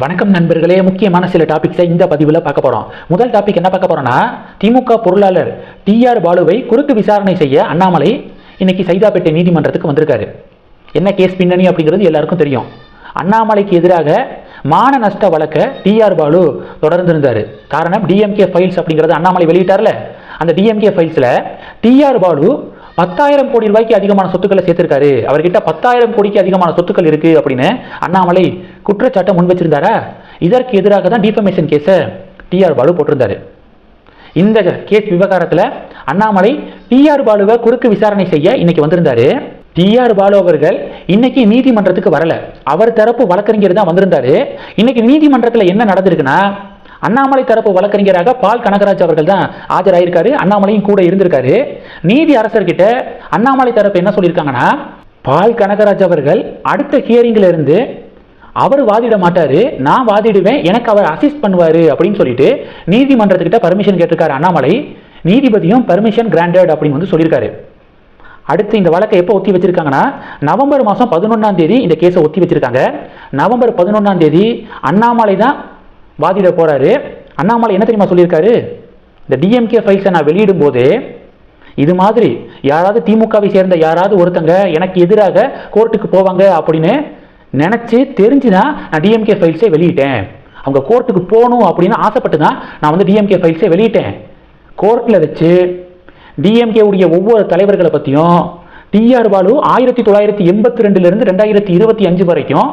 வணக்கம் நண்பர்களே முக்கியமான சில டாபிக்ஸை இந்த பதிவில் பார்க்க போகிறோம் முதல் டாபிக் என்ன பார்க்க போகிறோன்னா திமுக பொருளாளர் டிஆர் பாலுவை குறுக்கு விசாரணை செய்ய அண்ணாமலை இன்னைக்கு சைதாப்பேட்டை நீதிமன்றத்துக்கு வந்திருக்காரு. என்ன கேஸ் பின்னணி அப்படிங்கிறது எல்லாருக்கும் தெரியும். அண்ணாமலைக்கு எதிராக மான நஷ்ட வழக்கை டிஆர் பாலு தொடர்ந்து இருந்தார் காரணம் டிஎம்கே ஃபைல்ஸ் அப்படிங்கிறது அண்ணாமலை வெளியிட்டார்ல. அந்த டிஎம்கே ஃபைல்ஸில் டிஆர் பாலு பத்தாயிரம் கோடி ரூபாய்க்கு அதிகமான சொத்துக்களை சேர்த்திருக்காரு. அவர்கிட்ட பத்தாயிரம் கோடிக்கு அதிகமான சொத்துக்கள் இருக்கு அப்படின்னு அண்ணாமலை குற்றச்சாட்டை முன் வச்சிருந்தாரா? இதற்கு எதிராக தான் டிஃபமேஷன் கேஸை டிஆர் பாலு போட்டிருந்தாரு. இந்த கேஸ் விவகாரத்தில் அண்ணாமலை டிஆர் பாலுவை குறுக்கு விசாரணை செய்ய இன்னைக்கு வந்திருந்தாரு. டிஆர் பாலு அவர்கள் இன்னைக்கு நீதிமன்றத்துக்கு வரல. அவர் தரப்பு வழக்கறிஞர் தான் வந்திருந்தாரு. இன்னைக்கு நீதிமன்றத்தில் என்ன நடந்திருக்குன்னா அண்ணாமலை தரப்பு வழக்கறிஞராக பால் கனகராஜ் அவர்கள் தான் ஆஜராயிருக்காரு. அண்ணாமலையும் கூட இருந்திருக்காரு. நீதி அரசர்கிட்ட அண்ணாமலை தரப்பு என்ன சொல்லியிருக்காங்கன்னா பால் கனகராஜ் அவர்கள் அடுத்த ஹியரிங்கில் இருந்து அவர் வாதிட மாட்டார். நான் வாதிடுவேன் எனக்கு அவர் அசிஸ்ட் பண்ணுவார் அப்படின்னு சொல்லிட்டு நீதிமன்றத்துக்கிட்ட பர்மிஷன் கேட்டிருக்காரு அண்ணாமலை. நீதிபதியும் பர்மிஷன் கிராண்டட் அப்படின்னு வந்து சொல்லியிருக்காரு. அடுத்து இந்த வழக்கை எப்போ ஒத்தி வச்சிருக்காங்கன்னா நவம்பர் மாதம் பதினொன்றாம் தேதி இந்த கேஸை ஒத்தி வச்சிருக்காங்க. நவம்பர் பதினொன்றாம் தேதி அண்ணாமலை தான் வாதிட போகிறாரு அண்ணாமலை என்ன தெரியுமா சொல்லியிருக்காரு? இந்த டிஎம்கே ஃபைல்ஸை நான் வெளியிடும் போது இது மாதிரி யாராவது திமுகவை சேர்ந்த யாராவது ஒருத்தங்க எனக்கு எதிராக கோர்ட்டுக்கு போவாங்க அப்படின்னு நினச்சி தெரிஞ்சு தான் நான் டிஎம்கே ஃபைல்ஸே வெளியிட்டேன். அவங்க கோர்ட்டுக்கு போகணும் அப்படின்னு ஆசைப்பட்டு தான் நான் வந்து டிஎம்கே ஃபைல்ஸே வெளியிட்டேன். கோர்ட்டில் வச்சு டிஎம்கே உடைய ஒவ்வொரு தலைவர்களை பற்றியும் டிஆர் பாலு ஆயிரத்தி தொள்ளாயிரத்தி எண்பத்தி ரெண்டுலேருந்து ரெண்டாயிரத்தி இருபத்தி அஞ்சு வரைக்கும்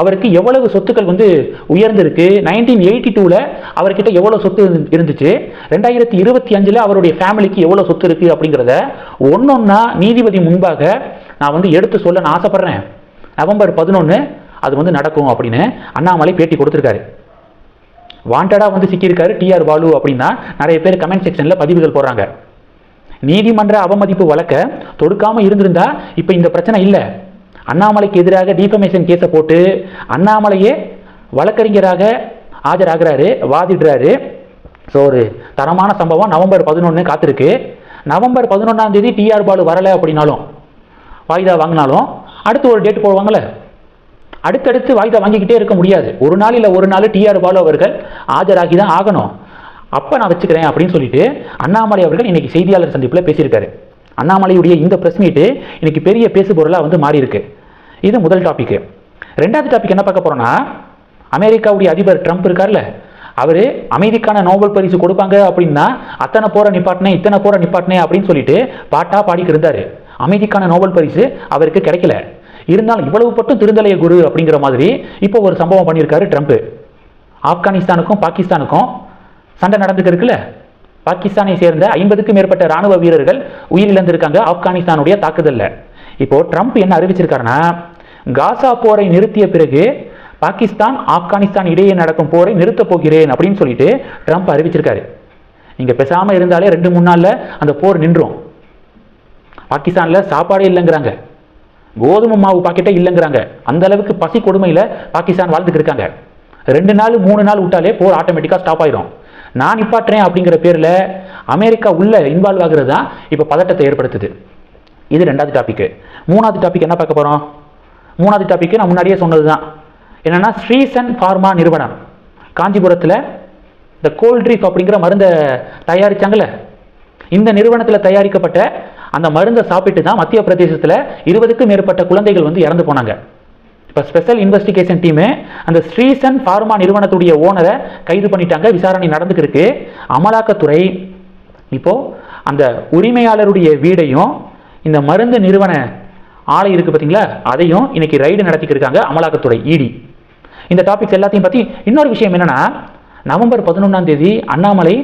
அவருக்கு எவ்வளவு சொத்துக்கள் வந்து உயர்ந்திருக்கு? நைன்டீன் எயிட்டி டூவில் அவர்கிட்ட எவ்வளோ சொத்து இருந்துச்சு? ரெண்டாயிரத்தி இருபத்தி அஞ்சில் அவருடைய ஃபேமிலிக்கு எவ்வளோ சொத்து இருக்குது அப்படிங்கிறத ஒன்றொன்னா நீதிபதி முன்பாக நான் வந்து எடுத்து சொல்ல நான் ஆசைப்பட்றேன். நவம்பர் பதினொன்று அது வந்து நடக்கும் அப்படின்னு அண்ணாமலை பேட்டி கொடுத்துருக்காரு. வாண்டடாக வந்து சிக்கியிருக்காரு டிஆர் பாலு அப்படின்னா நிறைய பேர் கமெண்ட் செக்ஷனில் பதிவுகள் போடுறாங்க. நீதிமன்ற அவமதிப்பு வழக்க தொடுக்காமல் இருந்திருந்தா இப்போ இந்த பிரச்சனை இல்லை. அண்ணாமலைக்கு எதிராக டிஃபமேஷன் கேஸை போட்டு அண்ணாமலையே வழக்கறிஞராக ஆஜராகிறாரு வாதிடுறாரு. ஸோ ஒரு தரமான சம்பவம். நவம்பர் பதினொன்று காத்திருக்கு. நவம்பர் பதினொன்றாம் தேதி டிஆர் பாலு வரலை அப்படின்னாலும் வாய்தா வாங்கினாலும் அடுத்து ஒரு டேட் போடுவாங்களே அடுத்தடுத்து வாய்தா வாங்கிக்கிட்டே இருக்க முடியாது. ஒரு நாள் இல்லை ஒரு நாள் டிஆர் பாலு அவர்கள் ஆஜராகி தான் ஆகணும். அப்போ நான் வச்சுக்கிறேன் அப்படின்னு சொல்லிட்டு அண்ணாமலை அவர்கள் இன்னைக்கு செய்தியாளர் சந்திப்பில் பேசியிருக்காரு. அண்ணாமலையுடைய இந்த ப்ரெஸ் மீட்டு இன்னைக்கு பெரிய பேசு பொருளாக வந்து மாறி இருக்கு இது முதல் டாபிக் ரெண்டாவது டாபிக் என்ன பார்க்க போகிறோன்னா அமெரிக்காவுடைய அதிபர் ட்ரம்ப் இருக்கார்ல அவர் அமைதிக்கான நோபல் பரிசு கொடுப்பாங்க அப்படின்னா அத்தனை போகிற நிப்பாட்டினே இத்தனை போகிற நிப்பாட்டினே அப்படின்னு சொல்லிட்டு பாட்டா பாடிக்கு இருந்தார். அமைதிக்கான நோபல் பரிசு அவருக்கு கிடைக்கல. இருந்தாலும் இவ்வளவு பட்டும் திருந்தலைய குரு அப்படிங்கிற மாதிரி இப்போ ஒரு சம்பவம் பண்ணியிருக்காரு ட்ரம்ப். ஆப்கானிஸ்தானுக்கும் பாகிஸ்தானுக்கும் சண்டை நடந்துட்டு இருக்குல்ல பாகிஸ்தானை சேர்ந்த ஐம்பதுக்கும் மேற்பட்ட ராணுவ வீரர்கள் உயிரிழந்திருக்காங்க. ஆப்கானிஸ்தானுடைய தாக்குதல்ல. இப்போ ட்ரம்ப் என்ன அறிவிச்சிருக்காருன்னா காசா போரை நிறுத்திய பிறகு பாகிஸ்தான் ஆப்கானிஸ்தான் இடையே நடக்கும் போரை நிறுத்தப் போகிறேன் அப்படின்னு சொல்லிட்டு ட்ரம்ப் அறிவிச்சிருக்காரு. இங்கே பேசாமல் இருந்தாலே ரெண்டு மூணு நாளில் அந்த போர் நின்றும். பாகிஸ்தானில் சாப்பாடே இல்லைங்கிறாங்க. கோதுமை மாவு பாக்கெட்டே இல்லைங்கிறாங்க. அந்த அளவுக்கு பசி கொடுமையில் பாகிஸ்தான் வாழ்ந்துட்டு இருக்காங்க. ரெண்டு நாள் மூணு நாள் விட்டாலே போர் ஆட்டோமேட்டிக்காக ஸ்டாப் ஆயிடும் நான் நிப்பாட்டுறேன் அப்படிங்கிற பேரில் அமெரிக்கா உள்ளே இன்வால்வ் ஆகுறது தான் இப்போ பதட்டத்தை ஏற்படுத்துது. இது ரெண்டாவது டாப்பிக்கு மூணாவது டாபிக் என்ன பார்க்க போகிறோம் மூணாவது டாபிக் நான் முன்னாடியே சொன்னது தான் என்னென்னா ஸ்ரீசன் ஃபார்மா நிறுவனம். காஞ்சிபுரத்தில் இந்த கோல்ட்ரீஃப் அப்படிங்கிற மருந்தை தயாரித்தாங்களே இந்த நிறுவனத்தில் தயாரிக்கப்பட்ட அந்த மருந்தை சாப்பிட்டு தான் மத்திய பிரதேசத்தில் இருபதுக்கும் மேற்பட்ட குழந்தைகள் வந்து இறந்து போனாங்க. இப்போ ஸ்பெஷல் இன்வெஸ்டிகேஷன் டீமு அந்த ஸ்ரீசன் ஃபார்மா நிறுவனத்துடைய ஓனரை கைது பண்ணிட்டாங்க. விசாரணை நடந்துக்கிருக்கு. அமலாக்கத்துறை இப்போது அந்த உரிமையாளருடைய வீடையும் இந்த மருந்து நிறுவன ஆலை இருக்குது பார்த்தீங்களா அதையும் இன்றைக்கி ரைடு நடத்திக்கிருக்காங்க அமலாக்கத்துறை இடி இந்த டாபிக்ஸ் எல்லாத்தையும் பற்றி இன்னொரு விஷயம் என்னென்னா நவம்பர் பதினொன்றாம் தேதி அண்ணாமலை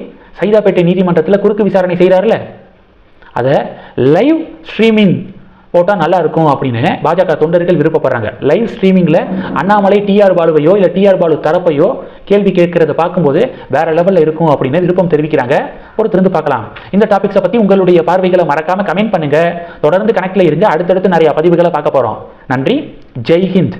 சைதாப்பேட்டை நீதிமன்றத்தில் குறுக்கு விசாரணை செய்கிறாருல அதை லைவ் ஸ்ட்ரீமிங் போட்டால் நல்லா இருக்கும் அப்படின்னு பாஜக தொண்டர்கள் விருப்பப்படுறாங்க. லைவ் ஸ்ட்ரீமிங்கில் அண்ணாமலை டிஆர் பாலுவையோ இல்லை டிஆர் பாலு தரப்பையோ கேள்வி கேட்கறத பார்க்கும்போது வேற லெவலில் இருக்கும் அப்படின்னு விருப்பம் தெரிவிக்கிறாங்க. பொறுத்திருந்து பார்க்கலாம். இந்த டாபிக்ஸை பற்றி உங்களுடைய பார்வைகளை மறக்காம கமெண்ட் பண்ணுங்க. தொடர்ந்து கணக்கில் இருந்து அடுத்தடுத்து நிறைய பதிவுகளை பார்க்க போகிறோம் நன்றி. ஜெய்ஹிந்த்